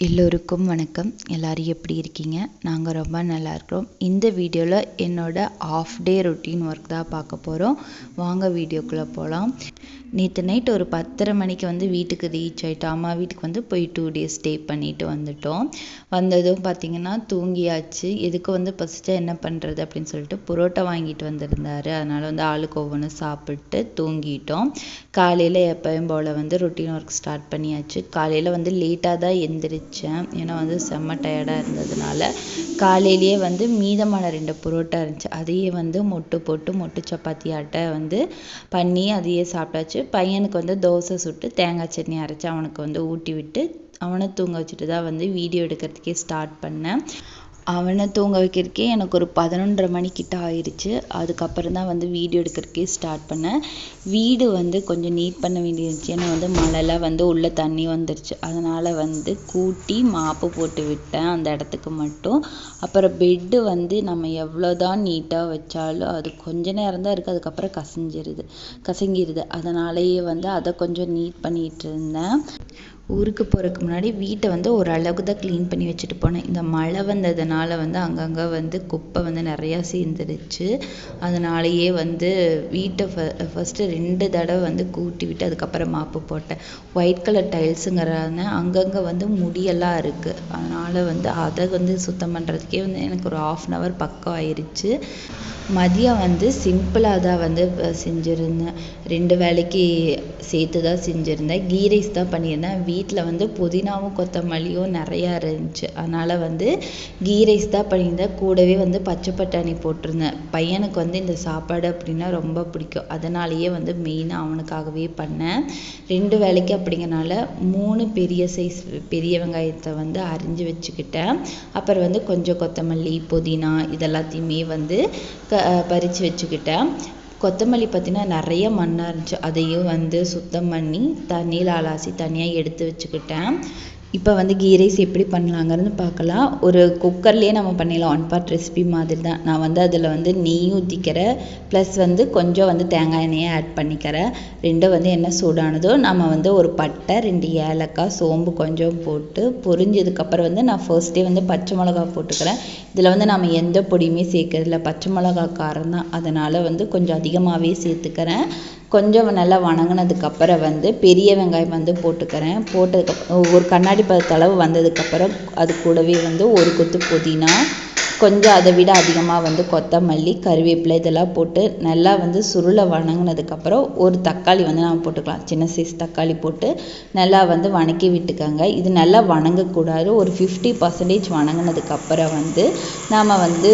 எல்லோருக்கும் வணக்கம். எல்லோரும் எப்படி இருக்கீங்க? நாங்கள் ரொம்ப நல்லா இருக்கிறோம். இந்த வீடியோவில் என்னோட ஆஃப் டே ரொட்டீன் ஒர்க் தான் பார்க்க போகிறோம் வாங்க வீடியோக்குள்ளே போகலாம் நேற்று நைட் ஒரு பத்தரை மணிக்கு வந்து வீட்டுக்கு ரீச் ஆகிட்டோம் அம்மா வீட்டுக்கு வந்து போய் டூ டேஸ் ஸ்டே பண்ணிவிட்டு வந்துட்டோம். வந்ததும் பார்த்திங்கன்னா தூங்கியாச்சு. எதுக்கு வந்து பசிச்சா என்ன பண்ணுறது அப்படின்னு சொல்லிட்டு புரோட்டா வாங்கிட்டு வந்திருந்தார். அதனால் வந்து ஆளுக்கு ஒவ்வொன்று சாப்பிட்டு தூங்கிட்டோம். காலையில் எப்போயும் போல் வந்து ரொட்டீன் ஒர்க் ஸ்டார்ட் பண்ணியாச்சு. காலையில் வந்து லேட்டாக தான் எந்திரிச்சேன். ஏன்னா வந்து செம்ம டயர்டாக இருந்ததுனால காலையிலேயே வந்து மீதமான ரெண்டு புரோட்டா இருந்துச்சு. அதையே வந்து மொட்டு போட்டு மொட்டு சப்பாத்தி ஆட்டை வந்து பண்ணி அதையே சாப்பிட்டாச்சு. பையனுக்கு வந்து தோசை சுட்டு தேங்காய் சட்னி அரைச்சி அவனுக்கு வந்து ஊட்டி விட்டு அவனை தூங்க வச்சுட்டு தான் வந்து வீடியோ எடுக்கிறதுக்கே ஸ்டார்ட் பண்ணேன். அவனை தூங்க வைக்கிறதுக்கே எனக்கு ஒரு பதினொன்றரை மணிக்கிட்ட ஆயிடுச்சு அதுக்கப்புறம் தான் வந்து வீடியோ எடுக்கிறதுக்கே ஸ்டார்ட் பண்ணேன். வீடு வந்து கொஞ்சம் நீட் பண்ண வேண்டியிருந்துச்சு. ஏன்னா வந்து மழைலாம் வந்து உள்ளே தண்ணி வந்துருச்சு. அதனால் வந்து கூட்டி மாப்பு போட்டு விட்டேன் அந்த இடத்துக்கு மட்டும். அப்புறம் பெட்டு வந்து நம்ம எவ்வளோ தான் நீட்டாக வச்சாலும் அது கொஞ்ச நேரம் தான் இருக்குது அதுக்கப்புறம் கசிஞ்சிருது. கசங்கிருது. அதனாலேயே வந்து அதை கொஞ்சம் நீட் பண்ணிகிட்டு இருந்தேன். ஊருக்கு போகிறதுக்கு முன்னாடி வீட்டை வந்து ஓரளவுக்கு தான் க்ளீன் பண்ணி வச்சுட்டு போனேன். இந்த மழை வந்ததுனால வந்து அங்கங்கே வந்து குப்பை வந்து நிறையா சேர்ந்துருச்சு அதனாலேயே வந்து வீட்டை ஃப ஃபஸ்ட்டு ரெண்டு தடவை வந்து கூட்டி விட்டு அதுக்கப்புறம் மாப்பு போட்டேன். ஒயிட் கலர் டைல்ஸுங்கிறதுனால அங்கங்கே வந்து முடியெல்லாம் இருக்குது அதனால் வந்து அதை வந்து சுத்தம் பண்ணுறதுக்கே வந்து எனக்கு ஒரு ஆஃப் அன் ஹவர் பக்கம் ஆயிடுச்சு மதியம் வந்து சிம்பிளாக தான் வந்து செஞ்சுருந்தேன். ரெண்டு வேளைக்கு சேர்த்து தான் செஞ்சுருந்தேன். கீ ரைஸ் தான் பண்ணியிருந்தேன். வீ வீட்டில் வந்து புதினாவும் கொத்தமல்லியும் நிறையா இருந்துச்சு. அதனால் வந்து கீ ரைஸ் தான் பண்ணியிருந்தேன். கூடவே வந்து பச்சை பட்டாணி போட்டிருந்தேன். பையனுக்கு வந்து இந்த சாப்பாடு அப்படின்னா ரொம்ப பிடிக்கும். அதனாலேயே வந்து மெயினாக அவனுக்காகவே பண்ணேன். ரெண்டு வேலைக்கு அப்படிங்கிறனால மூணு பெரிய சைஸ் பெரிய வெங்காயத்தை வந்து அரிஞ்சு வச்சுக்கிட்டேன். அப்புறம் வந்து கொஞ்சம் கொத்தமல்லி புதினா இதெல்லாத்தையுமே வந்து க பறித்து வச்சுக்கிட்டேன். கொத்தமல்லி பார்த்தீங்கன்னா நிறைய மண்ணாக இருந்துச்சு. அதையும் வந்து சுத்தம் பண்ணி தண்ணியில் அலசி தனியாக எடுத்து வச்சுக்கிட்டேன். இப்போ வந்து கீ ரைஸ் எப்படி பண்ணலாங்கிறது பார்க்கலாம் ஒரு குக்கர்லேயே நம்ம பண்ணிடலாம். ஒன் பார்ட் ரெசிபி மாதிரி தான் நான் வந்து அதில் வந்து நெய் ஊற்றிக்கிறேன் ப்ளஸ் வந்து கொஞ்சம் வந்து தேங்காய் எண்ணெயை ஆட் பண்ணிக்கிறேன். ரெண்டும் வந்து என்ன சூடானதோ நம்ம வந்து ஒரு பட்டை ரெண்டு ஏலக்காய் சோம்பு கொஞ்சம் போட்டு பொரிஞ்சதுக்கப்புறம் வந்து நான் ஃபர்ஸ்ட்டே வந்து பச்சை மிளகா போட்டுக்கிறேன். இதில் வந்து நம்ம எந்த பொடியுமே சேர்க்கறதில்ல. பச்சை மிளகா காரம் தான் அதனால் வந்து கொஞ்சம் அதிகமாகவே சேர்த்துக்கிறேன். கொஞ்சம் நல்லா வணங்கினதுக்கப்புறம் வந்து பெரிய வெங்காயம் வந்து போட்டுக்கிறேன். போட்டதுக்கப்புறம் ஒரு கண்ணாடி பதத்தளவு வந்ததுக்கப்புறம் அது கூடவே வந்து ஒரு கொத்து புதினா கொஞ்சம் அதை விட அதிகமாக வந்து கொத்தமல்லி கருவேப்பிலை இதெல்லாம் போட்டு நல்லா வந்து சுருளை வணங்கினதுக்கப்புறம் ஒரு தக்காளி வந்து நம்ம போட்டுக்கலாம். சின்ன சைஸ் தக்காளி போட்டு நல்லா வந்து வணக்கி விட்டுக்கோங்க. இது நல்லா வணங்கக்கூடாது ஒரு ஃபிஃப்டி பர்சன்டேஜ் வணங்கினதுக்கப்புறம் வந்து நாம் வந்து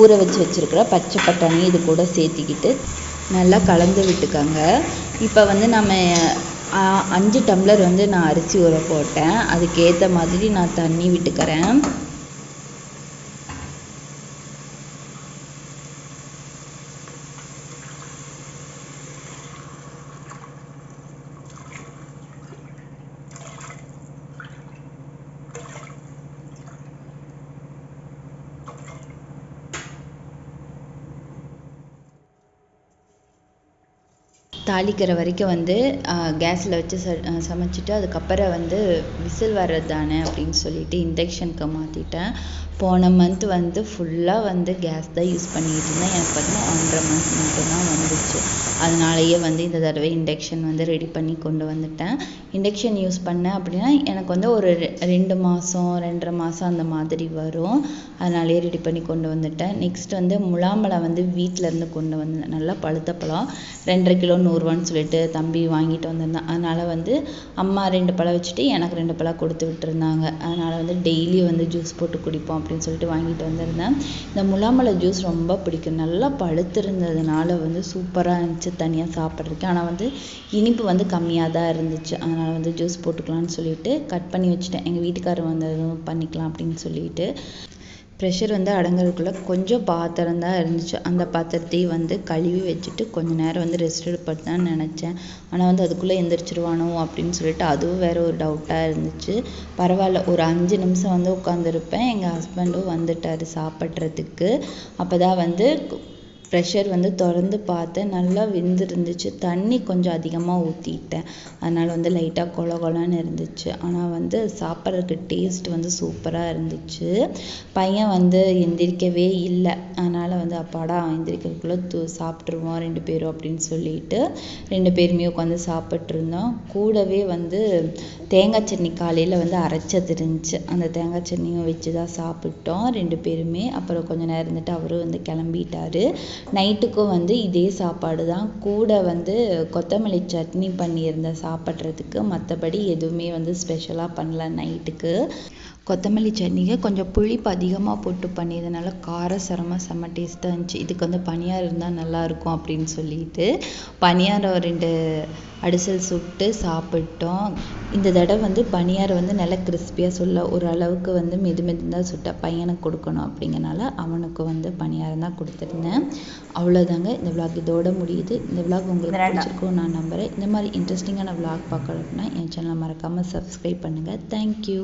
ஊற வச்சு வச்சுருக்கிற பச்சை பட்டாணி இது கூட சேர்த்திக்கிட்டு நல்லா கலந்து விட்டுக்கோங்க. இப்போ வந்து நம்ம அஞ்சு டம்ளர் வந்து நான் அரிசி ஊற போட்டேன். அதுக்கேற்ற மாதிரி நான் தண்ணி விட்டுக்கிறேன். தாளிக்கிற வரைக்கும் வந்து கேஸில் வச்சு ச சமைச்சிட்டு அதுக்கப்புறம் வந்து விசில் வர்றது தானே அப்படின்னு சொல்லிட்டு இண்டக்ஷனுக்கு மாற்றிட்டேன் போன மந்த் வந்து ஃபுல்லாக வந்து கேஸ் தான் யூஸ் பண்ணிக்கிட்டு இருந்தேன். எனக்கு பார்த்தீங்கன்னா ஒன்றரை மந்த் மட்டும்தான் வந்துச்சு. அதனாலேயே வந்து இந்த தடவை இண்டக்ஷன் வந்து ரெடி பண்ணி கொண்டு வந்துட்டேன். இண்டக்ஷன் யூஸ் பண்ணேன் அப்படின்னா எனக்கு வந்து ஒரு ரெண்டு மாதம் ரெண்டரை மாதம் அந்த மாதிரி வரும். அதனாலேயே ரெடி பண்ணி கொண்டு வந்துட்டேன். நெக்ஸ்ட் வந்து முலாம்பழம் வந்து வீட்டிலேருந்து கொண்டு வந்தேன். நல்லா பழுத்த பழம். ரெண்டரை கிலோ நூறு நூறுரூவான்னு சொல்லிட்டு தம்பி வாங்கிட்டு வந்திருந்தான் அதனால் வந்து அம்மா ரெண்டு பழம் வச்சுட்டு எனக்கு ரெண்டு பழம் கொடுத்து விட்டுருந்தாங்க. அதனால் வந்து டெய்லி வந்து ஜூஸ் போட்டு குடிப்போம் அப்படின்னு சொல்லிட்டு வாங்கிட்டு வந்திருந்தேன். இந்த முலாம்பழ ஜூஸ் ரொம்ப பிடிக்கும். நல்லா பழுத்திருந்ததுனால வந்து சூப்பராக இருந்துச்சு தனியாக சாப்பிட்றதுக்கு. ஆனால் வந்து இனிப்பு வந்து கம்மியாக தான் இருந்துச்சு. அதனால் வந்து ஜூஸ் போட்டுக்கலாம்னு சொல்லிட்டு கட் பண்ணி வச்சுட்டேன். எங்கள் வீட்டுக்காரர் வந்ததும் பண்ணிக்கலாம் அப்படின்னு சொல்லிட்டு. ப்ரெஷர் வந்து அடங்குறதுக்குள்ளே கொஞ்சம் பாத்திரம் தான் இருந்துச்சு. அந்த பாத்திரத்தையும் வந்து கழுவி வச்சுட்டு கொஞ்ச நேரம் வந்து ரெஸ்ட் எடுப்பதுதான் நினச்சேன். ஆனால் வந்து அதுக்குள்ளே எந்திரிச்சிருவானோ அப்படின்னு சொல்லிட்டு அதுவும் வேற ஒரு டவுட்டாக இருந்துச்சு. பரவாயில்ல ஒரு அஞ்சு நிமிஷம் வந்து உட்காந்துருப்பேன் எங்கள் ஹஸ்பண்டும் வந்துட்டார் சாப்பிட்றதுக்கு. அப்போ தான் வந்து ப்ரெஷர் வந்து திறந்து பார்த்தேன் நல்லா வெந்திருந்துச்சு. தண்ணி கொஞ்சம் அதிகமாக ஊற்றிட்டேன் அதனால் வந்து லைட்டாக கொல கொலன்னு இருந்துச்சு. ஆனால் வந்து சாப்பிட்றதுக்கு டேஸ்ட் வந்து சூப்பராக இருந்துச்சு. பையன் வந்து எந்திரிக்கவே இல்லை. அதனால் வந்து அப்பாடா எந்திரிக்கிறதுக்குள்ளே தூ சாப்பிட்ருவோம் ரெண்டு பேரும் அப்படின்னு சொல்லிட்டு ரெண்டு பேருமே உட்காந்து சாப்பிட்ருந்தோம் கூடவே வந்து தேங்காய் சட்னி காலையில் வந்து அரைச்சது இருந்துச்சு. அந்த தேங்காய் சட்னியும் வச்சு தான் சாப்பிட்டோம் ரெண்டு பேருமே. அப்புறம் கொஞ்ச நேரம் இருந்துட்டு அவரும் வந்து கிளம்பிட்டாரு. நைட்டுக்கும் வந்து இதே சாப்பாடு தான் கூட வந்து கொத்தமல்லி சட்னி பண்ணியிருந்தேன் சாப்பிட்றதுக்கு மற்றபடி எதுவுமே வந்து ஸ்பெஷலாக பண்ணல நைட்டுக்கு. கொத்தமல்லி சட்னிக்கு கொஞ்சம் புளிப்பு அதிகமாக போட்டு பண்ணியதுனால காரசாரமாக செம்ம டேஸ்ட்டாக இருந்துச்சு. இதுக்கு வந்து பனியாரம் இருந்தால் நல்லாயிருக்கும் அப்படின்னு சொல்லிட்டு பனியாரம் ரெண்டு அடிசல் சுட்டு சாப்பிட்டோம். இந்த தடவை வந்து பனியாரம் வந்து நல்லா கிறிஸ்பியாக சொல்ல ஒரு அளவுக்கு வந்து மெது மெதுந்தான் சுட்ட பையனுக்கு கொடுக்கணும் அப்படிங்கனால அவனுக்கு வந்து பனியாரம் தான் கொடுத்துருந்தேன். அவ்வளோதாங்க இந்த விளாக் இதோட முடியுது. இந்த விளாக் உங்களுக்கு பிடிச்சிருக்கும் நான் நம்புகிறேன் இந்த மாதிரி இன்ட்ரெஸ்டிங்கான விளாக் பார்க்கணும்னா என் சேனலை மறக்காமல் சப்ஸ்கிரைப் பண்ணுங்கள் தேங்க்யூ